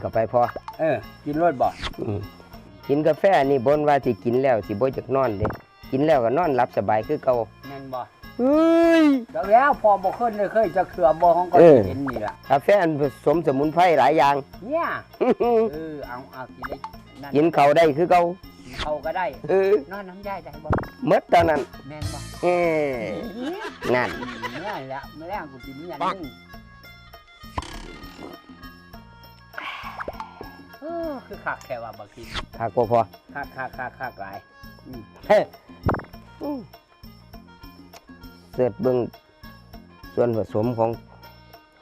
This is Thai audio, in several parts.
เข้าไปพอเออ กินรสบ่อืมกินกาแฟนี่บนว่าสิกินแล้วสิบ่จักนอนเด้กินแล้วก็นอนหลับสบายคือเก่าแม่นบ่เฮ้ย แล้วแล้วพอบ่เคยได้เคยจะเขือบ่ของก็เออ เห็นนี่ล่ะกาแฟอันผสมสมุนไพรหลายอย่าง เนี่ยเออเอาเอากินได้นั่นกินเขาวได้คือเก่าเขาก็ได้ เออนอนน้ำยายได้บ่หมดตอนนั้นแม่นบ่เอ้นั่นนี่แหละมื้อแรงกูสิมีอันนึงเออ คือคักแค่ว่าบ่กินคักบ่พอคักคักคักคักหลายเฮ้ยอืมเสิร์ชเบิ่งส่วนผสมของ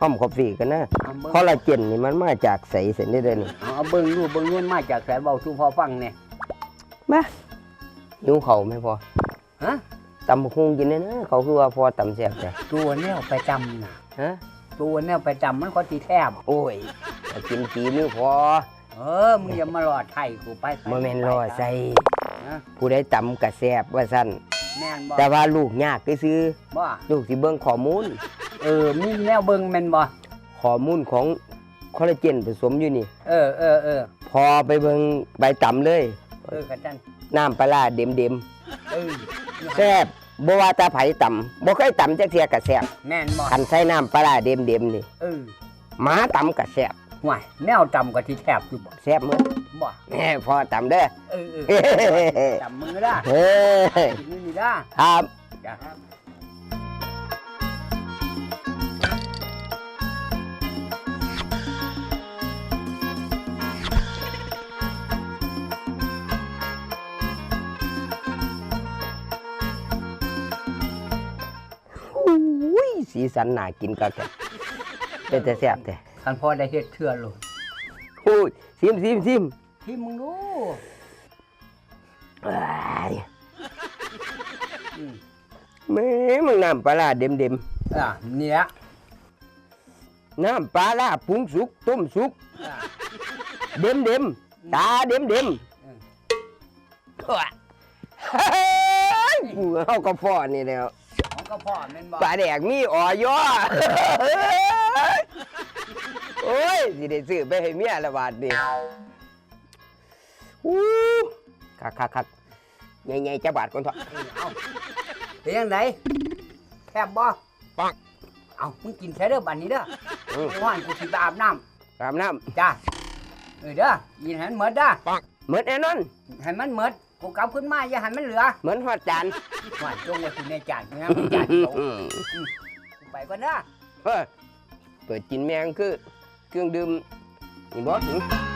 ห้อมคอฟฟี่กันนะเอาเบิ่งคอลลาเจนนี่มันมาจากใสเส้นได้เด้อนี่เอาเบิ่งดูเบิ่งนู่นมาจากแสนเบาสู่พอฟังเนี่ยมาหิวเขาวไหม่พอฮะตำบักหุงกินเนี่ยนะเขาคือว่าพอตำแซ่บแต่ตัวแนวประจำน่ะฮะตัวแนวประจำมันก็สิแทบโอ้ยถ้ากินฝีมือพอ เออ มึงอย่ามาหลอดไทยกูไปไปบ่แม่นรอใส่นะผู้ใดตำกะแซ่บว่าซั่นแม่นบ่แต่ว่าลูกยากซื้อบ่ๆลูกสิเบิ่งข้อมูล เออมีแนวเบิ่งแม่นบ่ข้อมูลของคอลลาเจนผสมอยู่นี่ เออเออเออพอไปเบิ่งใบตำเลย เออกระจันน้ำปลาร้าเด็มเออๆแซ่บบ่ว่าแตาไผตำบ่เคยตำจักเที่ยกะแซ่บแม่นบ่คันใส่น้ำปลาร้าเด็มๆนี่เออหมาตำกะแซ่บ ห่วยแนวจำก็ที่แทบอยู่บ่แซ่บหมดบ่แหม่พอตำเด้อเออเออเฮ้ยจำมือได้เฮ้ยกินนี่ได้ครับจ้ะอุ้ยสีสันน่ากินกักแท้เป็นแต่แซ่บแท้ คันพ่อได้เฮ็ดเทื่อโลดอุ้ยซิมซิมซิมที่มึงดูอ้ายอืมแม่มึงน้ำปลาร้าเด็มอะนี่ละๆน้ำปลาร้าปรุงสุกต้มสุก อะ เด็มๆตาเด็มอืมๆเฮ้ยกูเอากระฟอนี่แล้ว ของก็พ่อแม่นบ่ปลาแดกมีอ่อยอโอ้ย สิได้ซื้อไปให้เมียละบาทนี่อู้คักคักคักใหญ่ๆจะบาทก่อนเถอะเออเอาเป็นยังไงแทบบ่ปักเอามึงกินแค่เด้อบัดนี้เด้ออืมไอ้ว่านกูสิไปอาบน้อาบน้ำจ้าเออเด้อยินให้มันหมดเด้อำเหมือนแน่นอนให้มันหมดกูกลับขึ้นมาอย่าให้มันเหลือเหมือนหอดจานว่านจงไว้ที่ในจานนะมันจานโตกูไปก่อนเด้อเฮ้ยเปิดกินแมงคือ เครื่องดื่มนี่บอส